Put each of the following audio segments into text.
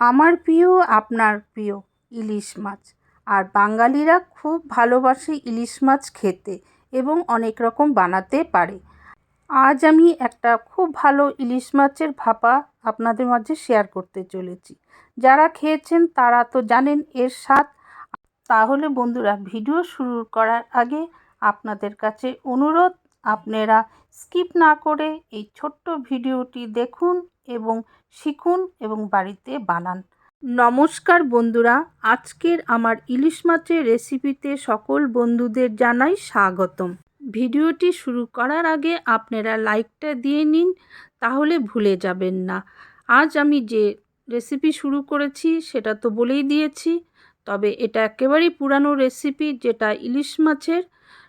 আমার প্রিয়, আপনার প্রিয় ইলিশ মাছ। আর বাঙালিরা খুব ভালোবাসে ইলিশ মাছ খেতে এবং অনেক রকম বানাতে পারে। আজ আমি একটা খুব ভালো ইলিশ মাছের ভাপা আপনাদের মাঝে শেয়ার করতে চলেছি। যারা খেয়েছেন তারা তো জানেন এর স্বাদ। তাহলে বন্ধুরা, ভিডিও শুরু করার আগে আপনাদের কাছে অনুরোধ, আপনারা স্কিপ না করে এই ছোট্ট ভিডিওটি দেখুন। এবং শিখুন এবং বাড়িতে বানান। নমস্কার বন্ধুরা, আজকের আমার ইলিশ মাছের রেসিপিতে সকল বন্ধুদের জানাই স্বাগতম। ভিডিওটি শুরু করার আগে আপনারা লাইকটা দিয়ে নিন, তাহলে ভুলে যাবেন না। আজ আমি যে রেসিপি শুরু করেছি, সেটা তো বলেই দিয়েছি, তবে এটা একেবারেই পুরানো রেসিপি যেটা ইলিশ মাছের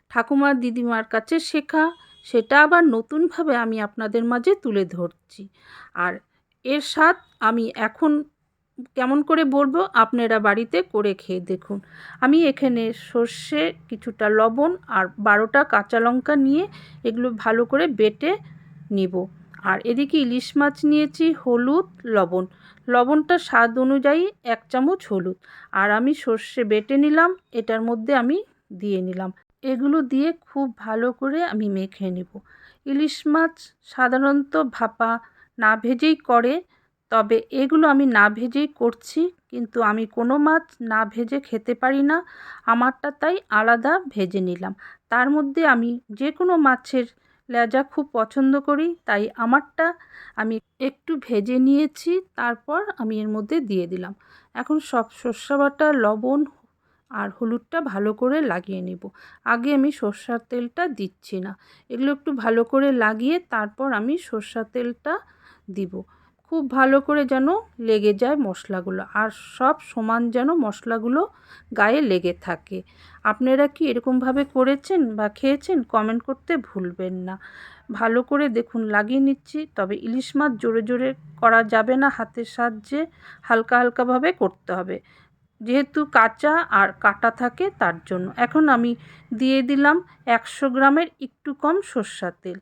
ঠাকুমার দিদিমার কাছে শেখা। সেটা আবার নতুনভাবে আমি আপনাদের মাঝে তুলে ধরছি। আর এর স্বাদ আমি এখন কেমন করে বলব? আপনারা বাড়িতে করে খেয়ে দেখুন। আমি এখানে সর্ষে, কিছুটা লবণ আর বারোটা কাঁচা লঙ্কা নিয়ে এগুলো ভালো করে বেটে নিব। আর এদিকে ইলিশ মাছ নিয়েছি, হলুদ, লবণ। লবণটা স্বাদ অনুযায়ী এক চামচ হলুদ। আর আমি সর্ষে বেটে নিলাম, এটার মধ্যে আমি দিয়ে নিলাম। এগুলো দিয়ে খুব ভালো করে আমি মেখে নেব। ইলিশ মাছ সাধারণত ভাপা না ভেজেই করে, তবে এগুলো আমি না ভেজেই করছি, কিন্তু আমি কোনো মাছ না ভেজে খেতে পারি না। আমারটা তাই আলাদা ভেজে নিলাম। তার মধ্যে আমি যে কোনো মাছের লেজা খুব পছন্দ করি, তাই আমারটা আমি একটু ভেজে নিয়েছি, তারপর আমি এর মধ্যে দিয়ে দিলাম। এখন সব সর্ষা বাটা, লবণ আর হলুদটা ভালো করে লাগিয়ে নেব। আগে আমি সর্ষার তেলটা দিচ্ছি না। এগুলো একটু ভালো করে লাগিয়ে তারপর আমি সর্ষার তেলটা দিব। খুব ভালো করে যেন লেগে যায় মশলাগুলো আর সব সমান যেন মশলাগুলো গায়ে লেগে থাকে। আপনারা কি এরকমভাবে করেছেন বা খেয়েছেন কমেন্ট করতে ভুলবেন না। ভালো করে দেখুন, লাগিয়ে নিচ্ছি। তবে ইলিশ মাছ জোরে জোরে করা যাবে না হাতের সাহায্যে। হালকা হালকাভাবে করতে হবে। যেহেতু কাঁচা আর কাটা থাকে তার জন্য। এখন আমি দিয়ে দিলাম একশো গ্রামের একটু কম সর্ষার তেল।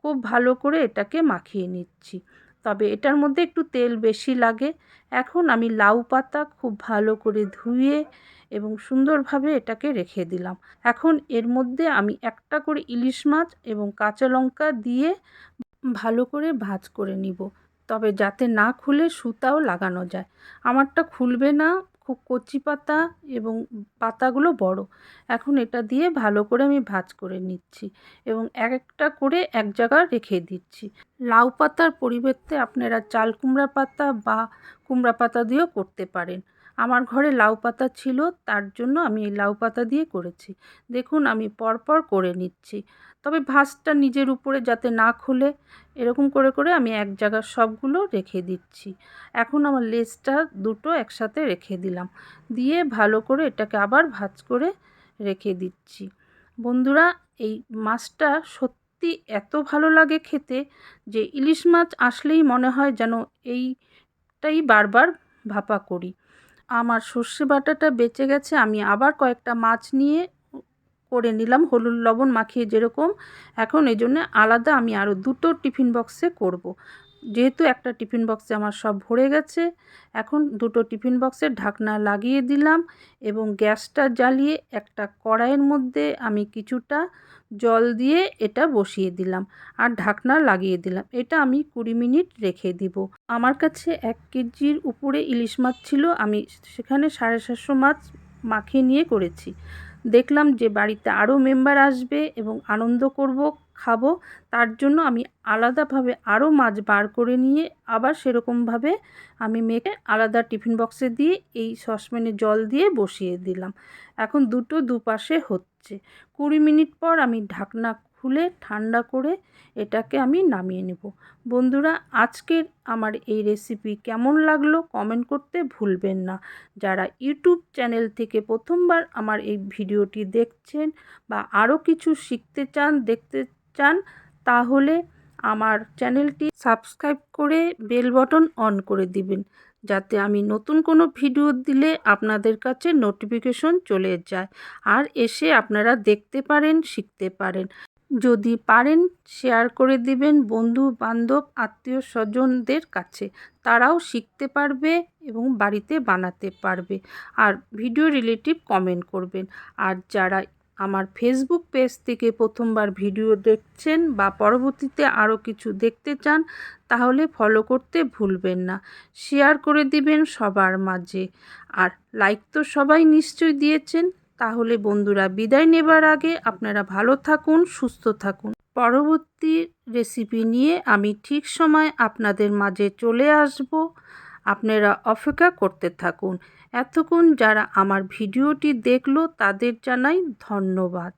খুব ভালো করে এটাকে মাখিয়ে নিচ্ছি। তবে এটার মধ্যে একটু তেল বেশি লাগে। এখন আমি লাউ পাতা খুব ভালো করে ধুয়ে এবং সুন্দরভাবে এটাকে রেখে দিলাম। এখন এর মধ্যে আমি একটা করে ইলিশ মাছ এবং কাঁচা লঙ্কা দিয়ে ভালো করে ভাজ করে নিব। তবে যাতে না খুলে সুতাও লাগানো যায়। আমারটা খুলবে না খুব কচি পাতা এবং পাতাগুলো বড়। এখন এটা দিয়ে ভালো করে আমি ভাজ করে নিচ্ছি এবং এক একটা করে এক জায়গায় রেখে দিচ্ছি। লাউ পাতার পরিবর্তে আপনারা চাল কুমড়া পাতা বা কুমড়া পাতা দিয়েও করতে পারেন। আমার ঘরে লাউ পাতা ছিল, তার জন্য আমি লাউ পাতা দিয়ে করেছি। দেখুন, আমি পরপর করে নিচ্ছি। তবে ভাঁজটা নিজের উপরে যাতে না খুলে, এরকম করে করে আমি এক জায়গায় সবগুলো রেখে দিচ্ছি। এখন আমার লেজটা দুটো একসাথে রেখে দিলাম। দিয়ে ভালো করে এটাকে আবার ভাজ করে রেখে দিচ্ছি। বন্ধুরা, এই মাছটা সত্যি এত ভালো লাগে খেতে যে ইলিশ মাছ আসলেই মনে হয় যেন এইটাই বারবার ভাপা করি। আমার সর্ষে বাটাটা বেঁচে গেছে, আমি আবার কয়েকটা মাছ নিয়ে করে নিলাম, হলুদ লবণ মাখিয়ে যেরকম। এখন এই জন্য আলাদা আমি আরও দুটো টিফিন বক্সে করব। যেহেতু একটা টিফিন বক্সে আমার সব ভরে গেছে, এখন দুটো টিফিন বক্সের ঢাকনা লাগিয়ে দিলাম এবং গ্যাসটা জ্বালিয়ে একটা কড়াইয়ের মধ্যে আমি কিছুটা জল দিয়ে এটা বসিয়ে দিলাম আর ঢাকনা লাগিয়ে দিলাম। এটা আমি কুড়ি মিনিট রেখে দিব। আমার কাছে এক কেজির উপরে ইলিশ মাছ ছিল, আমি সেখানে সাড়ে সাতশো মাছ মাখিয়ে নিয়ে করেছি। দেখলাম যে বাড়িতে আরও মেম্বার আসবে এবং আনন্দ করব, খাব, তার জন্য আমি আলাদাভাবে আরও মাছ বার করে নিয়ে আবার সেরকমভাবে আমি মেয়েকে আলাদা টিফিন বক্সে দিয়ে এই সসপ্যানে জল দিয়ে বসিয়ে দিলাম। এখন দুটো দুপাশে হচ্ছে। কুড়ি মিনিট পর আমি ঢাকনা খুলে ঠান্ডা করে এটাকে আমি নামিয়ে নেব। বন্ধুরা, আজকের আমার এই রেসিপি কেমন লাগল কমেন্ট করতে ভুলবেন না। যারা ইউটিউব চ্যানেল থেকে প্রথমবার আমার এই ভিডিওটি দেখছেন বা আরও কিছু শিখতে চান, দেখতে চান, তাহলে আমার চ্যানেলটি সাবস্ক্রাইব করে বেল বটন অন করে দিবেন। যাতে আমি নতুন কোনো ভিডিও দিলে আপনাদের কাছে নোটিফিকেশন চলে যায় আর এসে আপনারা দেখতে পারেন, শিখতে পারেন। যদি পারেন, শেয়ার করে দিবেন বন্ধু বান্ধব আত্মীয় স্বজনদের কাছে। তারাও শিখতে পারবে এবং বাড়িতে বানাতে পারবে। আর ভিডিও রিলেটিভ কমেন্ট করবেন। আর যারা আমার ফেসবুক পেজ থেকে প্রথমবার ভিডিও দেখছেন বা পরবর্তীতে আরও কিছু দেখতে চান, তাহলে ফলো করতে ভুলবেন না। শেয়ার করে দিবেন সবার মাঝে। আর লাইক তো সবাই নিশ্চয়ই দিয়েছেন। তাহলে বন্ধুরা বিদায় নেবার আগে আপনারা ভালো থাকুন, সুস্থ থাকুন। পরবর্তী রেসিপি নিয়ে আমি ঠিক সময় আপনাদের মাঝে চলে আসব। আপনারা অপেক্ষা করতে থাকুন। এতক্ষণ যারা আমার ভিডিওটি দেখল তাদের জানাই ধন্যবাদ।